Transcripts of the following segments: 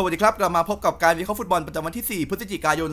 สวัสดีครับ กลับมาพบกับการวิเคราะห์ฟุตบอลประจำวันที่ 4 พฤศจิกายน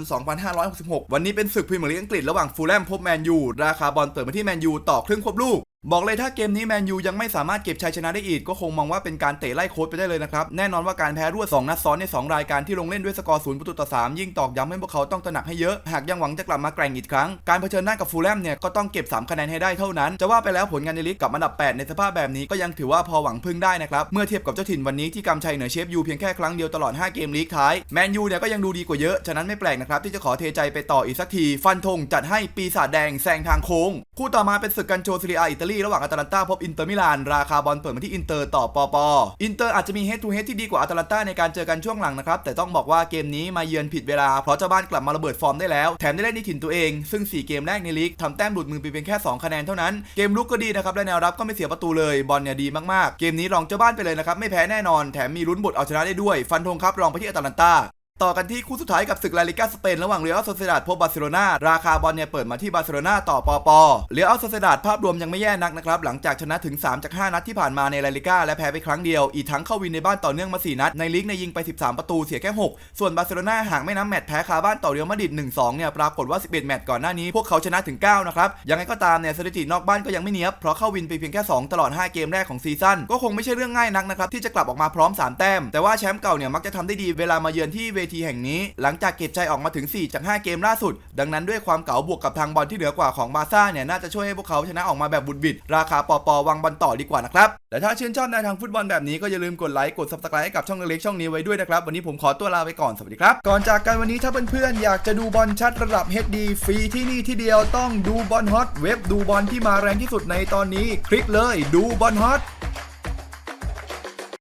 2566 วันนี้เป็นศึกพรีเมียร์ลีกอังกฤษระหว่างฟูลแลมพบแมนยู ราคาบอลเปิดมาที่แมนยูต่อครึ่งควบลูก บอกเลยถ้าเกมนี้แมนยูยังไม่สามารถเก็บชัยชนะได้อีก ก็คงมองว่าเป็นการเตะไล่โค้ดไปได้เลยนะครับ แน่นอนว่าการแพ้รวด 2 นัดซ้อนใน2รายการที่ลงเล่นด้วยสกอร์0ประตูต่อ 3 ยิ่งตอกย้ำให้พวกเขาต้องตระหนักให้เยอะ หากยังหวังจะกลับมาแกร่งอีกครั้ง การเผชิญหน้ากับฟูลแลมเนี่ยก็ต้องเก็บ 3 คะแนนให้ได้เท่านั้น จะว่าไปแล้วผลงานในลีกกับอันดับ 8 ในสภาพแบบนี้ก็ยังถือว่าพอหวังพึ่งได้นะครับเมื่อเทียบกับเจ้าถิ่นวันนี้ที่กำชัยเหนือเชฟยูเพียงแค่ครั้งเดียวตลอด 5 เกมลีกท้ายแมนยูเนี่ยก็ยังดูดีกว่าเยอะฉะนั้นไม่แปลกนะครับที่จะขอเทใจไปต่ออีกสักที ฟันธงจัดให้ปีศาจแดงแซงทางโค้งคู่ต่อมาเป็นศึกกันโชซีเรียอิตาลีระหว่างอาตาลันตาพบอินเตอร์มิลานราคาบอลเปิดมาที่อินเตอร์ต่อปอปออินเตอร์อาจจะมีเฮดทูเฮดที่ดีกว่าอาตาลันตาในการเจอกันช่วงหลังนะครับแต่ต้องบอกว่าเกมนี้มาเยือนผิดเวลาเพราะเจ้าบ้านกลับมาระเบิดฟอร์มได้แล้วแถมได้เล่นในถิ่นตัวเอง ซึ่ง 4 เกมแรกในลีกทำแต้มหลุดมือไปเพียงแค่2คะแนนเท่านั้นเกมลุกก็ดีนะครับและแนวรับก็ไม่เสียประตูเลยบอลเนี่ยดีมากๆ เกมนี้รองเจ้าบ้านไปเลยนะครับไม่แพ้แน่นอนแถมมีลุ้นบทเอาชนะได้ด้วย ฟันธงครับรองไปที่อาตาลันตา ต่อกันที่คู่สุดท้ายกับศึกลาลิกาสเปนระหว่างเรอัลโซเซดาดพบบาร์เซโลนาราคาบอลเนี่ยเปิดมาที่บาร์เซโลนาต่อปอปอเรอัลโซเซดาดภาพรวมยังไม่แย่นักนะครับ หลังจากชนะถึง 3 จาก 5 นัดที่ผ่านมาในลาลิกาและแพ้ไปครั้งเดียว อีกทั้งเข้าวินในบ้านต่อเนื่องมา 4 นัด ในลีกในยิงไป 13 ประตูเสียแค่ 6 ส่วนบาร์เซโลนาหากไม่นับแมตช์แพ้คาบ้านต่อเรอัลมาดริด1-2เนี่ยปรากฏว่า 11 แมตช์ก่อนหน้านี้พวกเขาชนะถึง 9 นะครับยังไงก็ตามเนี่ยสถิตินอกบ้านก็ยังไม่เนียบเพราะเข้าวินไปเพียงแค่ 2 ตลอด 5 เกมแรกของซีซั่นก็คงไม่ใช่เรื่องง่ายนักนะครับที่จะกลับออกมาพร้อม 3 แต้มแต่ว่าแชมป์เก่าเนี่ยมักจะทำได้ดีเวลามาเยือนที่เวทีแห่งนี้ หลังจากเก็บใจออกมาถึง 4 จาก 5 เกมล่าสุด ดังนั้นด้วยความเก๋าบวกกับทางบอลที่เหนือกว่าของบาซ่าเนี่ยน่าจะช่วยให้พวกเขาชนะออกมาแบบบุดบิด ราคาปอปอวางบอลต่อดีกว่านะครับแต่ถ้าชื่นชอบในทางฟุตบอลแบบนี้ก็อย่าลืมกดไลค์กด subscribe ให้กับช่องเล็กช่องนี้ไว้ด้วยนะครับวันนี้ผมขอตัวลาไปก่อนสวัสดีครับก่อนจากกันวันนี้ถ้าเพื่อนๆอยากจะดูบอลชัดระดับ HD ฟรีที่นี่ที่เดียวต้องดูบอลฮอตเว็บดูบอลที่มาแรงที่สุดในตอนนี้ คลิกเลยดูบอลฮอต